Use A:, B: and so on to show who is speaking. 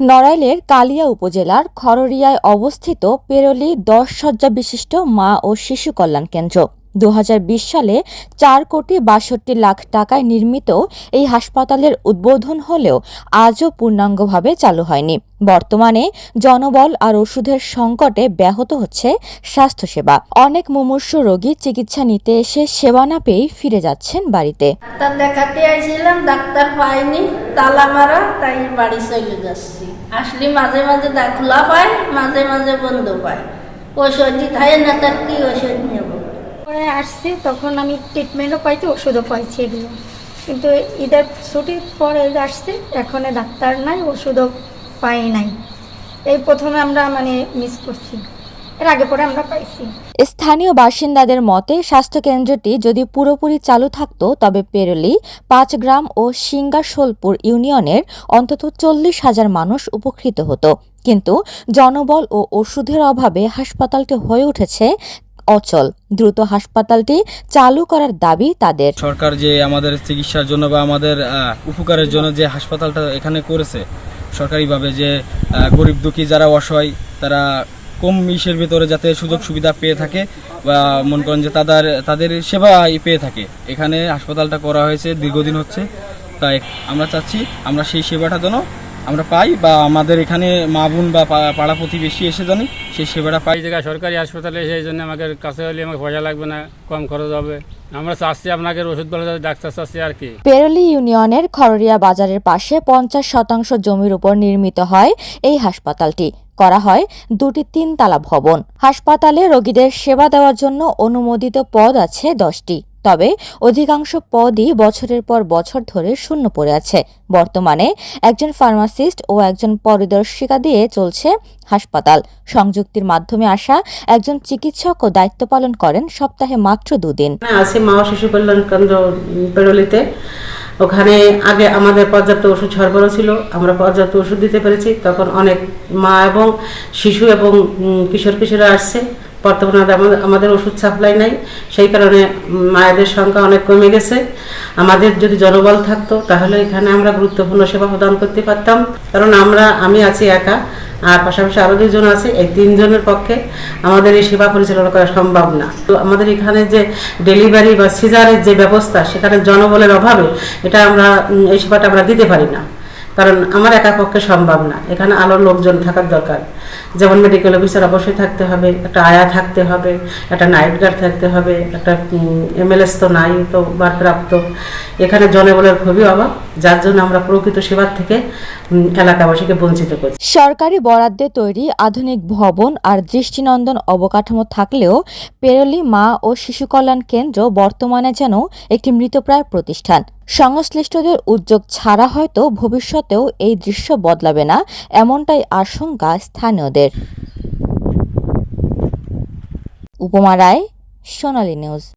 A: নড়াইলের কালিয়া উপজেলার খররিয়ায় অবস্থিত পেরলি দশ শয্যা বিশিষ্ট মা ও শিশু কল্যাণ কেন্দ্র। দু হাজার বিশ সালে চার কোটি বাষট্টি লাখ টাকায় নির্মিত এই হাসপাতালের উদ্বোধন হলেও আজও পূর্ণাঙ্গভাবে চালু হয়নি। বর্তমানে জনবল আর ওষুধের সংকটে ব্যাহত হচ্ছে স্বাস্থ্যসেবা। অনেক মুমূর্ষু রোগী চিকিৎসা নিতে এসে সেবা না পেয়ে ফিরে যাচ্ছেন বাড়িতে।
B: ডাক্তার দেখাতে আইছিলাম, ডাক্তার পাইনি, তালা মারা, তাই বাড়ি চলে যাচ্ছি। আসলে মাঝে মাঝে দাখলা পায়, মাঝে মাঝে বন্ধ পায়। ওষুধ দিতে না তার কি ওষুধ নেব?
C: পরে আসছি, তখন আমি ট্রিটমেন্টও পাইছি, ওষুধও পাইছি এগুলো। কিন্তু ঈদের ছুটির পরে আসছি, এখন ডাক্তার নাই, ওষুধও পাই নাই। এই প্রথমে আমরা মানে মিস করছি। এর আগে পরে আমরা পাইছি।
A: স্থানীয় বাসিন্দাদের মতে স্বাস্থ্যকেন্দ্রটি যদি পুরোপুরি চালু থাকত তবে পেরোলি পাঁচগ্রাম ও সিঙ্গাসোলপুর ইউনিয়নের অন্তত চল্লিশ হাজার মানুষ উপকৃত হতো। কিন্তু জনবল ও ওষুধের অভাবে হাসপাতালটি হয়ে উঠেছে অচল। দ্রুত হাসপাতালটি চালু করার দাবি তাদের।
D: সরকার যে আমাদের চিকিৎসার জন্য বা আমাদের উপকারের জন্য যে হাসপাতালটা এখানে করেছে সরকারিভাবে যে গরিব দুঃখী যারা অসহায় তারা কম ইসের ভিতরে যাতে সুযোগ সুবিধা পেয়ে থাকে বা মনে করেন যে তাদের তাদের সেবা পেয়ে থাকে। এখানে হাসপাতালটা করা হয়েছে, দীর্ঘদিন হচ্ছে। তাই আমরা চাচ্ছি, আমরা সেই সেবাটা যেন আমরা পাই বা আমাদের এখানে মা বোন বা পা- পাড়া প্রতিবেশী এসে জানি সেই সেবাটা পাই
E: জায়গায় সরকারি হাসপাতালে সেই জন্য আমাকে কাছে হলে আমাকে পয়সা লাগবে না কম খরচ হবে। আমরা চাচ্ছি আপনাকে ওষুধ বলে ডাক্তার চাচ্ছি আর কি।
A: পেরোলি ইউনিয়নের খররিয়া বাজারের পাশে পঞ্চাশ শতাংশ জমির উপর নির্মিত হয় এই হাসপাতালটি। করা হয় দুটি তিনতলা ভবন। হাসপাতালে রোগীদের সেবা দেওয়ার জন্য অনুমোদিত পদ আছে দশটি। তবে অধিকাংশ পদই বছরের পর বছর ধরে শূন্য পড়ে আছে। বর্তমানে একজন ফার্মাসিস্ট ও একজন পরিদর্শিকা দিয়ে চলছে হাসপাতাল। সংযুক্তির মাধ্যমে আসা একজন চিকিৎসক ও দায়িত্ব পালন করেন সপ্তাহে মাত্র দুদিন।
F: আছে মা শিশু কল্যাণ কেন্দ্র পেরোলিতে। ওখানে আগে আমাদের পর্যাপ্ত ওষুধ সরবরাহ ছিল, আমরা পর্যাপ্ত ওষুধ দিতে পেরেছি। তখন অনেক মা এবং শিশু এবং কিশোর কিশোরা আসছে। বর্তমানে আমাদের আমাদের ওষুধ সাপ্লাই নাই। সেই কারণে মায়েদের সংখ্যা অনেক কমে গেছে। আমাদের যদি জনবল থাকতো, তাহলে এখানে আমরা গুরুত্বপূর্ণ সেবা প্রদান করতে পারতাম। কারণ আমরা, আমি আছি একা, আর পাশাপাশি আরও দুজন আছে, এই তিনজনের পক্ষে আমাদের এই সেবা পরিচালনা করা সম্ভব না। তো আমাদের এখানে যে ডেলিভারি বা সিজারের যে ব্যবস্থা, সেখানে জনবলের অভাবে এটা আমরা এই সেবাটা আমরা দিতে পারি না। কারণ আমার একা পক্ষে সম্ভব না। এখানে আলোর লোকজন থাকার দরকার। যেমন মেডিকেল অফিসার অবশ্যই থাকতে হবে, একটা আয়া থাকতে হবে, একটা নাইট গার্ড থাকতে হবে, একটা এমএলএস তো নাই, তো বারপ্রাপ্ত। এখানে জনবলের খুবই অভাব, যার জন্য আমরা প্রকৃত সেবার থেকে এলাকাবাসীকে বঞ্চিত করছি
A: সরকারি বরাদ্দে তৈরি আধুনিক ভবন আর দৃষ্টিনন্দন অবকাঠামো থাকলেও পেরলি মা ও শিশু কল্যাণ কেন্দ্র বর্তমানে যেন একটি মৃতপ্রায় প্রতিষ্ঠান। সংশ্লিষ্টদের উদ্যোগ ছাড়া হয়তো ভবিষ্যতেও এই দৃশ্য বদলাবে না, এমনটাই আশঙ্কা স্থানীয়দের। উপমা রায়, সোনালী নিউজ।